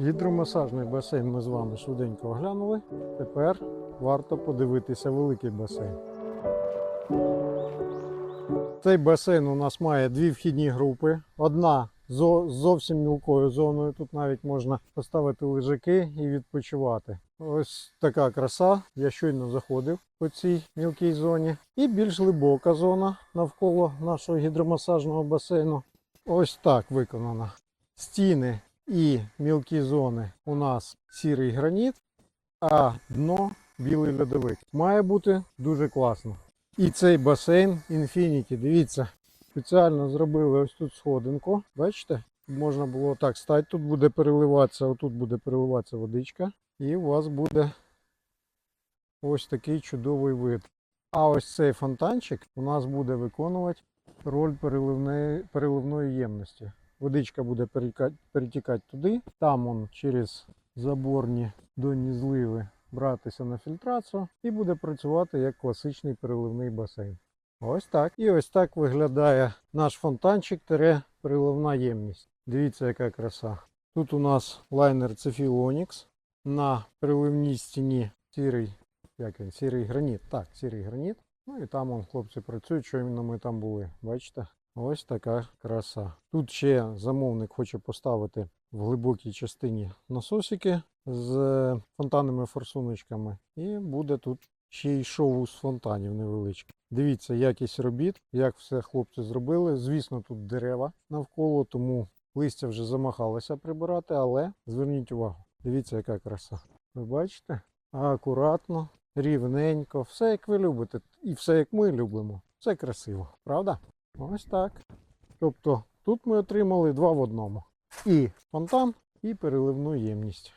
Гідромасажний басейн ми з вами швиденько оглянули. Тепер варто подивитися великий басейн. Цей басейн у нас має дві вхідні групи. Одна з зовсім мілкою зоною. Тут навіть можна поставити лежаки і відпочивати. Ось така краса. Я щойно заходив по цій мілкій зоні. І більш глибока зона навколо нашого гідромасажного басейну. Ось так виконана. Стіни і мілкі зони у нас сірий граніт, а дно білий льодовик. Має бути дуже класно. І цей басейн Infinity, дивіться, спеціально зробили ось тут сходинку. Бачите? Можна було так стати, тут буде переливатися, отут буде переливатися водичка. І у вас буде ось такий чудовий вид. А ось цей фонтанчик у нас буде виконувати роль переливної, переливної ємності. Водичка буде перетікати, туди, там он через заборні донні зливи братися на фільтрацію і буде працювати як класичний переливний басейн. Ось так. І ось так виглядає наш фонтанчик тере переливна ємність. Дивіться, яка краса. Тут у нас лайнер Cefil На переливній стіні сірий, як він, сірий граніт. Так, сірий граніт. Ну і там он, хлопці працюють, що іменно ми там були. Бачите? Ось така краса. Тут ще замовник хоче поставити в глибокій частині насосики з фонтанними форсуночками. І буде тут ще й шоу з фонтанів невеличке. Дивіться, якість робіт, як все хлопці зробили. Звісно, тут дерева навколо, тому листя вже замахалося прибирати, але зверніть увагу, дивіться, яка краса. Ви бачите? Акуратно, рівненько, все як ви любите, і все як ми любимо. Все красиво, правда? Ось так. Тобто тут ми отримали два в одному. І фонтан, і переливну ємність.